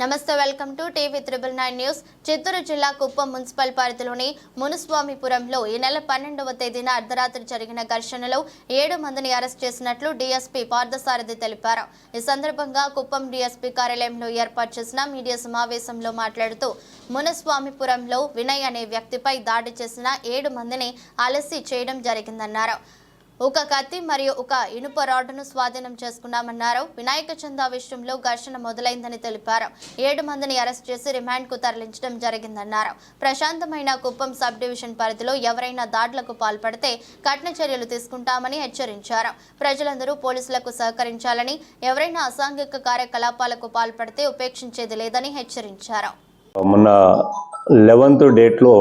నమస్తే welcome to TV triple nine news. Chittoor జిల్లా Kuppam municipal పరిధిలోని మునుస్వామిపురంలో ఈ నెల పన్నెండవ తేదీన అర్ధరాత్రి జరిగిన ఘర్షణలో ఏడు మందిని అరెస్ట్ చేసినట్లు డీఎస్పీ పార్థసారథి తెలిపారు. ఈ సందర్భంగా కుప్పం డీఎస్పీ కార్యాలయంలో ఏర్పాటు చేసిన మీడియా సమావేశంలో మాట్లాడుతూ మునుస్వామిపురంలో వినయ్ అనే వ్యక్తిపై దాడి చేసిన ఏడు మందిని అలసి చేయడం జరిగిందన్నారు. ఒక కత్తి మరియు ఒక ఇనుప రాడ్డును స్వాధీనం చేసుకున్నామన్నారు. వినాయక చందా విషయంలో ఘర్షణ మొదలైందని తెలిపారు. ఏడు మందిని అరెస్ట్ చేసి రిమాండ్కు తరలించడం జరిగిందన్నారు. ప్రశాంతమైన కుప్పం సబ్ డివిజన్ పరిధిలో ఎవరైనా దాడులకు పాల్పడితే కఠిన చర్యలు తీసుకుంటామని హెచ్చరించారు. ప్రజలందరూ పోలీసులకు సహకరించాలని ఎవరైనా అసాంఘిక కార్యకలాపాలకు పాల్పడితే ఉపేక్షించేది లేదని హెచ్చరించారు. మొన్న లెవెన్త్ డేట్లో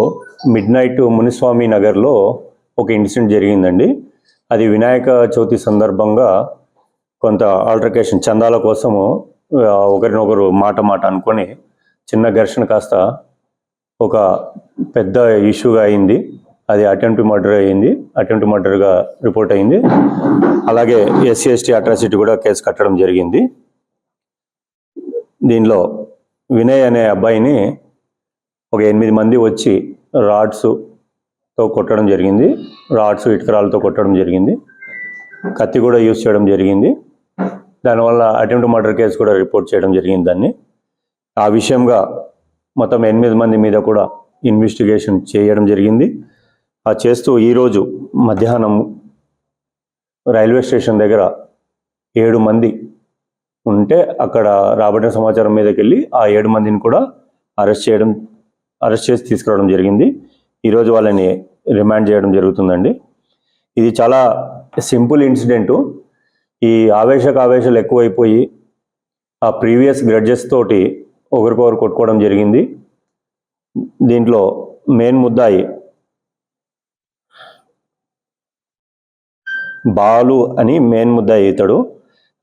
మిడ్ నైట్ మునిస్వామి నగర్లో ఒక ఇన్సిడెంట్ జరిగిందండి. అది వినాయక చవితి సందర్భంగా కొంత ఆల్టర్కేషన్ చందాల కోసము ఒకరినొకరు మాట మాట అనుకొని చిన్న ఘర్షణ కాస్త ఒక పెద్ద ఇష్యూగా అయింది. అది అటెంప్ట్ మర్డర్ అయింది. అటెంప్ట్ మర్డర్గా రిపోర్ట్ అయింది. అలాగే ఎస్సీ ఎస్టీ అట్రాసిటీ కూడా కేసు కట్టడం జరిగింది. దీనిలో వినయ్ అనే అబ్బాయిని ఒక ఎనిమిది మంది వచ్చి తో కొట్టడం జరిగింది. రాడ్స్ ఇటుకరాలతో కొట్టడం జరిగింది. కత్తి కూడా యూజ్ చేయడం జరిగింది. దానివల్ల అటెంప్ట్ మర్డర్ కేసు కూడా రిపోర్ట్ చేయడం జరిగింది దాన్ని. ఆ విషయంగా మొత్తం ఎనిమిది మంది మీద కూడా ఇన్వెస్టిగేషన్ చేయడం జరిగింది. ఆ చేస్తూ ఈరోజు మధ్యాహ్నం రైల్వే స్టేషన్ దగ్గర ఏడు మంది ఉంటే అక్కడ రాబడిన సమాచారం మీదకి వెళ్ళి ఆ ఏడు మందిని కూడా అరెస్ట్ చేయడం అరెస్ట్ చేసి తీసుకురావడం జరిగింది. ఈరోజు వాళ్ళని రిమాండ్ చేయడం జరుగుతుందండి. ఇది చాలా సింపుల్ ఇన్సిడెంటు ఈ ఆవేశక ఆవేశాలు ఎక్కువైపోయి ఆ ప్రీవియస్ గ్రడ్జెస్ తోటి ఒకరికొకరు కొట్టుకోవడం జరిగింది. దీంట్లో మెయిన్ ముద్దాయి బాలు అని మెయిన్ ముద్దాయి ఇతడు.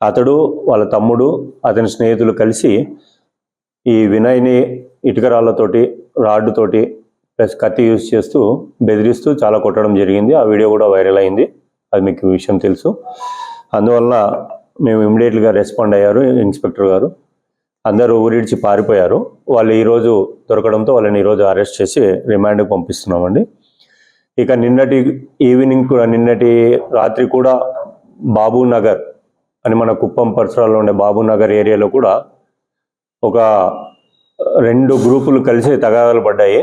అతడు వాళ్ళ తమ్ముడు అతని స్నేహితులు కలిసి ఈ వినయ్ని ఇటుకరాళ్ళతోటి రాడ్డుతోటి ప్లస్ కత్తి యూజ్ చేస్తూ బెదిరిస్తూ చాలా కొట్టడం జరిగింది. ఆ వీడియో కూడా వైరల్ అయింది. అది మీకు విషయం తెలుసు. అందువల్ల మేము ఇమ్మీడియట్గా రెస్పాండ్ అయ్యారు ఇన్స్పెక్టర్ గారు. అందరూ ఊరిడిచి పారిపోయారు. వాళ్ళు ఈరోజు దొరకడంతో వాళ్ళని ఈరోజు అరెస్ట్ చేసి రిమాండ్కి పంపిస్తున్నామండి. ఇక నిన్నటి ఈవినింగ్ కూడా నిన్నటి రాత్రి కూడా బాబు నగర్ అని మన కుప్పం పరిసరాల్లో ఉండే బాబు నగర్ ఏరియాలో కూడా ఒక రెండు గ్రూపులు కలిసి తగాదాలు పడ్డాయి.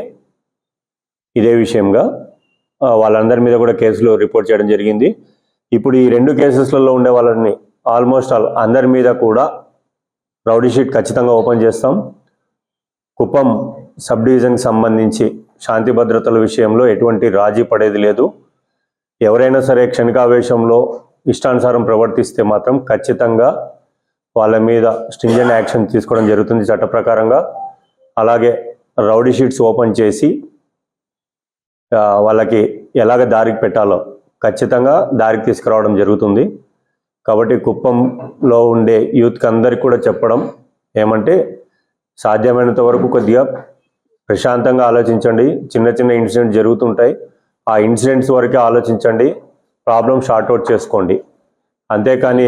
ఇదే విషయంగా వాళ్ళందరి మీద కూడా కేసులు రిపోర్ట్ చేయడం జరిగింది. ఇప్పుడు ఈ రెండు కేసెస్లలో ఉండే వాళ్ళని ఆల్మోస్ట్ ఆల్ అందరి మీద కూడా రౌడీ షీట్ ఖచ్చితంగా ఓపెన్ చేస్తాం. కుప్పం సబ్ డివిజన్కి సంబంధించి శాంతి భద్రతల విషయంలో ఎటువంటి రాజీ పడేది లేదు. ఎవరైనా సరే క్షణికావేశంలో ఇష్టానుసారం ప్రవర్తిస్తే మాత్రం ఖచ్చితంగా వాళ్ళ మీద స్ట్రింజెంట్ యాక్షన్ తీసుకోవడం జరుగుతుంది చట్టప్రకారంగా అలాగే రౌడీ షీట్స్ ఓపెన్ చేసి వాళ్ళకి ఎలాగ దారికి పెట్టాలో ఖచ్చితంగా దారికి తీసుకురావడం జరుగుతుంది. కాబట్టి కుప్పంలో ఉండే యూత్కి అందరికి కూడా చెప్పడం ఏమంటే సాధ్యమైనంత వరకు కొద్దిగా ప్రశాంతంగా ఆలోచించండి. చిన్న చిన్న ఇన్సిడెంట్ జరుగుతుంటాయి. ఆ ఇన్సిడెంట్స్ వరకే ఆలోచించండి. ప్రాబ్లం షార్ట్ అవుట్ చేసుకోండి. అంతేకాని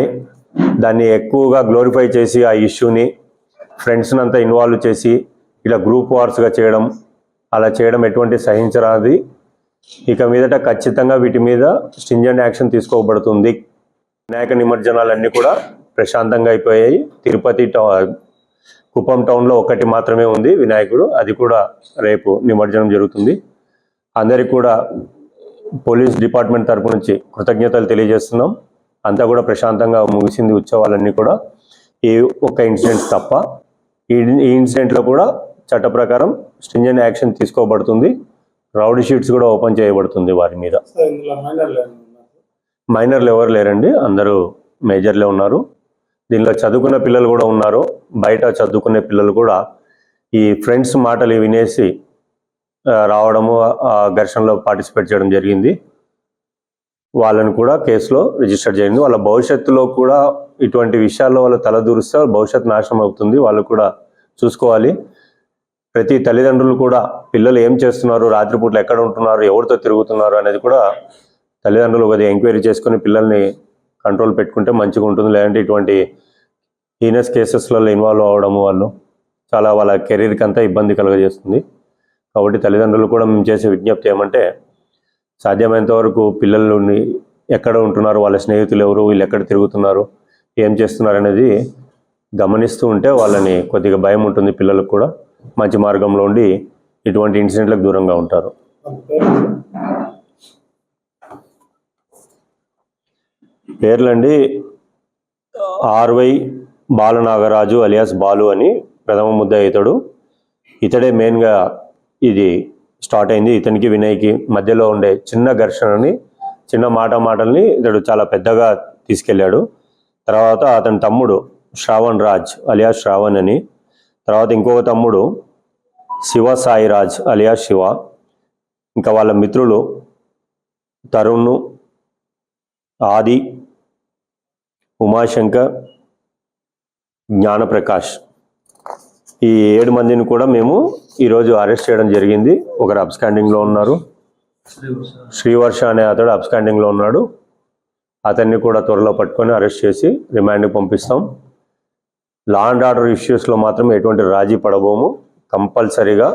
దాన్ని ఎక్కువగా గ్లోరిఫై చేసి ఆ ఇష్యూని ఫ్రెండ్స్ని అంతా ఇన్వాల్వ్ చేసి ఇలా గ్రూప్ వార్స్గా చేయడం అలా చేయడం ఎటువంటి సహించరాది ఇక మీదట ఖచ్చితంగా వీటి మీద స్టింజెంట్ యాక్షన్ తీసుకోబడుతుంది. వినాయక నిమజ్జనాలన్నీ కూడా ప్రశాంతంగా అయిపోయాయి. తిరుపతి టౌ కుప్పం టౌన్లో ఒకటి మాత్రమే ఉంది వినాయకుడు. అది కూడా రేపు నిమజ్జనం జరుగుతుంది. అందరికి కూడా పోలీస్ డిపార్ట్మెంట్ తరపు నుంచి కృతజ్ఞతలు తెలియజేస్తున్నాం. అంతా కూడా ప్రశాంతంగా ముగిసింది ఉత్సవాలన్నీ కూడా. ఈ ఒక్క ఇన్సిడెంట్ తప్ప. ఈ ఈ ఇన్సిడెంట్లో కూడా చట్ట ప్రకారం స్ట్రింజెంట్ యాక్షన్ తీసుకోబడుతుంది. రౌడీ షీట్స్ కూడా ఓపెన్ చేయబడుతుంది వారి మీద. మైనర్లు ఎవరు లేరండి? అందరూ మేజర్లే ఉన్నారు. దీనిలో చదువుకున్న పిల్లలు కూడా ఉన్నారు. బయట చదువుకునే పిల్లలు కూడా ఈ ఫ్రెండ్స్ మాటలు వినేసి రావడము ఆ ఘర్షణలో పార్టిసిపేట్ చేయడం జరిగింది. వాళ్ళని కూడా కేసులో రిజిస్టర్ చేయండి. వాళ్ళ భవిష్యత్తులో కూడా ఇటువంటి విషయాల్లో వాళ్ళు తలదూరిస్తే వాళ్ళ భవిష్యత్తు నాశనం అవుతుంది. వాళ్ళు కూడా చూసుకోవాలి. ప్రతి తల్లిదండ్రులు కూడా పిల్లలు ఏం చేస్తున్నారు రాత్రిపూట్లు ఎక్కడ ఉంటున్నారు ఎవరితో తిరుగుతున్నారు అనేది కూడా తల్లిదండ్రులు కొద్దిగా ఎంక్వైరీ చేసుకుని పిల్లల్ని కంట్రోల్ పెట్టుకుంటే మంచిగా ఉంటుంది. లేదంటే ఇటువంటి హీనస్ కేసెస్లలో ఇన్వాల్వ్ అవ్వడము వాళ్ళు చాలా వాళ్ళ కెరీర్కి అంతా ఇబ్బంది కలుగజేస్తుంది. కాబట్టి తల్లిదండ్రులు కూడా మేము చేసే విజ్ఞప్తి ఏమంటే సాధ్యమైనంత వరకు పిల్లల్ని ఎక్కడ ఉంటున్నారు వాళ్ళ స్నేహితులు ఎవరు వీళ్ళు ఎక్కడ తిరుగుతున్నారు ఏం చేస్తున్నారు అనేది గమనిస్తూ ఉంటే వాళ్ళని కొద్దిగా భయం ఉంటుంది పిల్లలకు కూడా. మంచి మార్గంలో ఉండి ఇటువంటి ఇన్సిడెంట్లకు దూరంగా ఉంటారు. పేర్లండి R Y Balanagaraju alias Balu అని ప్రథమ ముద్ద ఇతడు. ఇతడే మెయిన్గా ఇది స్టార్ట్ అయింది. ఇతనికి వినయ్కి మధ్యలో ఉండే చిన్న ఘర్షణని చిన్న మాట మాటల్ని ఇతడు చాలా పెద్దగా తీసుకెళ్ళాడు. తర్వాత అతని తమ్ముడు శ్రావణ్ రాజ్ అలియాస్ శ్రావణ్ అని తర్వాత ఇంకొక తమ్ముడు శివ సాయి రాజ్ అలియాస్ శివ. ఇంకా వాళ్ళ మిత్రులు తరుణ్ ఆది ఉమాశంకర్ జ్ఞానప్రకాష్. ఈ ఏడు మందిని కూడా మేము ఈరోజు అరెస్ట్ చేయడం జరిగింది. ఒకరు అబ్స్కాండింగ్లో ఉన్నారు. శ్రీవర్ష అనే అతడు అబ్స్కాండింగ్లో ఉన్నాడు. అతన్ని కూడా త్వరలో పట్టుకొని అరెస్ట్ చేసి రిమాండ్కి పంపిస్తాం. లా అండ్ ఆర్డర్ ఇష్యూస్లో మాత్రం ఎటువంటి రాజీ పడబోము. కంపల్సరీగా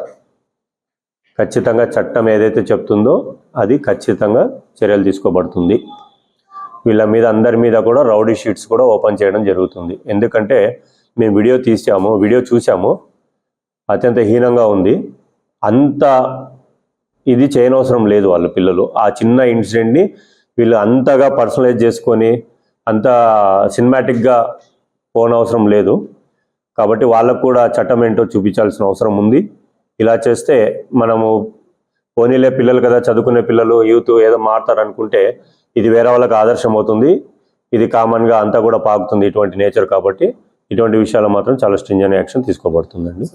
ఖచ్చితంగా చట్టం ఏదైతే చెప్తుందో అది ఖచ్చితంగా చర్యలు తీసుకోబడుతుంది. వీళ్ళ మీద అందరి మీద కూడా రౌడీ షీట్స్ కూడా ఓపెన్ చేయడం జరుగుతుంది. ఎందుకంటే మేము వీడియో తీసాము వీడియో చూసాము. అత్యంత హీనంగా ఉంది. అంత ఇది చేయనవసరం లేదు వాళ్ళ పిల్లలు. ఆ చిన్న ఇన్సిడెంట్ని వీళ్ళు అంతగా పర్సనలైజ్ చేసుకొని అంత సినిమాటిక్గా పోనవసరం లేదు. కాబట్టి వాళ్ళకు కూడా చట్టం ఏంటో చూపించాల్సిన అవసరం ఉంది. ఇలా చేస్తే మనము పోనీలే పిల్లలు కదా చదువుకునే పిల్లలు యూత్ ఏదో మారుతారు అనుకుంటే ఇది వేరే వాళ్ళకి ఆదర్శం అవుతుంది. ఇది కామన్గా అంతా కూడా పాకుతుంది ఇటువంటి నేచర్ కాబట్టి ఇటువంటి విషయాలు మాత్రం చాలా స్ట్రింజన్ యాక్షన్ తీసుకోబడుతుందండి.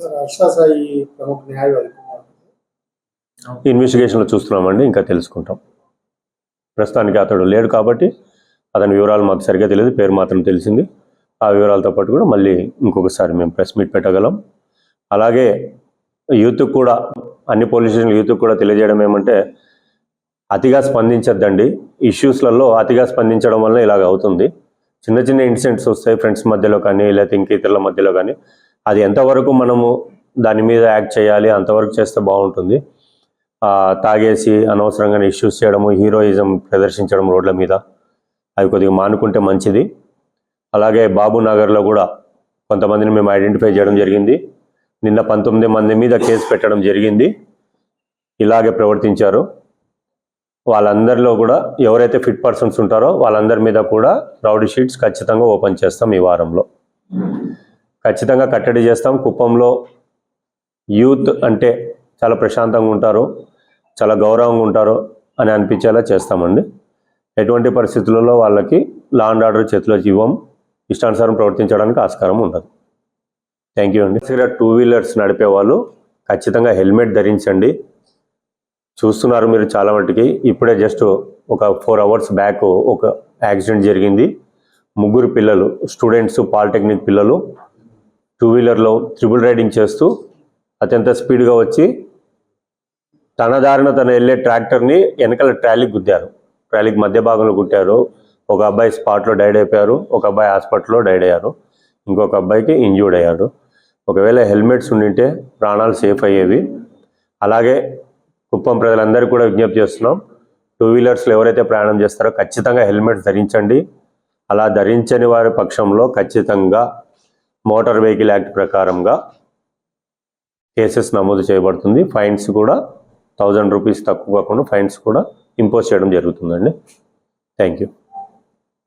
ఇన్వెస్టిగేషన్లో చూస్తున్నామండి ఇంకా తెలుసుకుంటాం. ప్రస్తుతానికి అతడు లేడు కాబట్టి అతని వివరాలు మాకు సరిగ్గా తెలియదు పేరు మాత్రం తెలిసింది. ఆ వివరాలతో పాటు కూడా మళ్ళీ ఇంకొకసారి మేము ప్రెస్ మీట్ పెట్టగలం. అలాగే యూత్ కూడా అన్ని పోలీస్ స్టేషన్ యూత్ కూడా తెలియజేయడం ఏమంటే అతిగా స్పందించద్దండి. ఇష్యూస్లలో అతిగా స్పందించడం వల్ల ఇలాగ అవుతుంది. చిన్న చిన్న ఇన్సిడెంట్స్ వస్తాయి ఫ్రెండ్స్ మధ్యలో కానీ లేకపోతే ఇంక ఇతరుల మధ్యలో కానీ. అది ఎంతవరకు మనము దాని మీద యాక్ట్ చేయాలి అంతవరకు చేస్తే బాగుంటుంది. తాగేసి అనవసరంగా ఇష్యూస్ చేయడము హీరోయిజం ప్రదర్శించడం రోడ్ల మీద. అవి కొద్దిగా మానుకుంటే మంచిది. అలాగే బాబు నగర్లో కూడా కొంతమందిని మేము ఐడెంటిఫై చేయడం జరిగింది. నిన్న పంతొమ్మిది మంది మీద కేసు పెట్టడం జరిగింది. ఇలాగే ప్రవర్తించారు. వాళ్ళందరిలో కూడా ఎవరైతే ఫిట్ పర్సన్స్ ఉంటారో వాళ్ళందరి మీద కూడా రౌడీ షీట్స్ ఖచ్చితంగా ఓపెన్ చేస్తాం ఈ వారంలో. ఖచ్చితంగా కట్టడి చేస్తాం. కుప్పంలో యూత్ అంటే చాలా ప్రశాంతంగా ఉంటారు చాలా గౌరవంగా ఉంటారు అని అనిపించేలా చేస్తామండి. ఎటువంటి పరిస్థితులలో వాళ్ళకి లా అండ్ ఆర్డర్ చేతిలో ఇవ్వం. ఇష్టానుసారం ప్రవర్తించడానికి ఆస్కారం ఉండదు. థ్యాంక్ యూ అండి. దగ్గర టూ వీలర్స్ నడిపే వాళ్ళు ఖచ్చితంగా హెల్మెట్ ధరించండి. చూస్తున్నారు మీరు చాలా మట్టుకి ఇప్పుడే జస్ట్ ఒక ఫోర్ అవర్స్ బ్యాక్ ఒక యాక్సిడెంట్ జరిగింది. ముగ్గురు పిల్లలు స్టూడెంట్స్ పాలిటెక్నిక్ పిల్లలు టూ వీలర్లో త్రిబుల్ రైడింగ్ చేస్తూ అత్యంత స్పీడ్గా వచ్చి తన దారిన తను వెళ్ళే ట్రాక్టర్ని వెనకాల ట్రాలీకి గుద్దారు. ట్రాలీకి మధ్య భాగంలో గుట్టారు. ఒక అబ్బాయి స్పాట్లో డైడ్ అయిపోయారు ఒక అబ్బాయి హాస్పిటల్లో డైడ్ అయ్యారు ఇంకొక అబ్బాయికి ఇంజ్యూర్డ్ అయ్యాడు ఒకవేళ హెల్మెట్స్ ఉండింటే ప్రాణాలు సేఫ్ అయ్యేవి. అలాగే కుప్పం ప్రజలందరికీ కూడా విజ్ఞప్తి చేస్తున్నాం టూ వీలర్స్లో ఎవరైతే ప్రయాణం చేస్తారో ఖచ్చితంగా హెల్మెట్స్ ధరించండి. అలా ధరించని వారి పక్షంలో ఖచ్చితంగా మోటార్ వెహికల్ యాక్ట్ ప్రకారంగా కేసెస్ నమోదు చేయబడుతుంది. ఫైన్స్ కూడా థౌజండ్ రూపీస్ తక్కువ కాకుండా ఫైన్స్ కూడా ఇంపోజ్ చేయడం జరుగుతుందండి. Thank you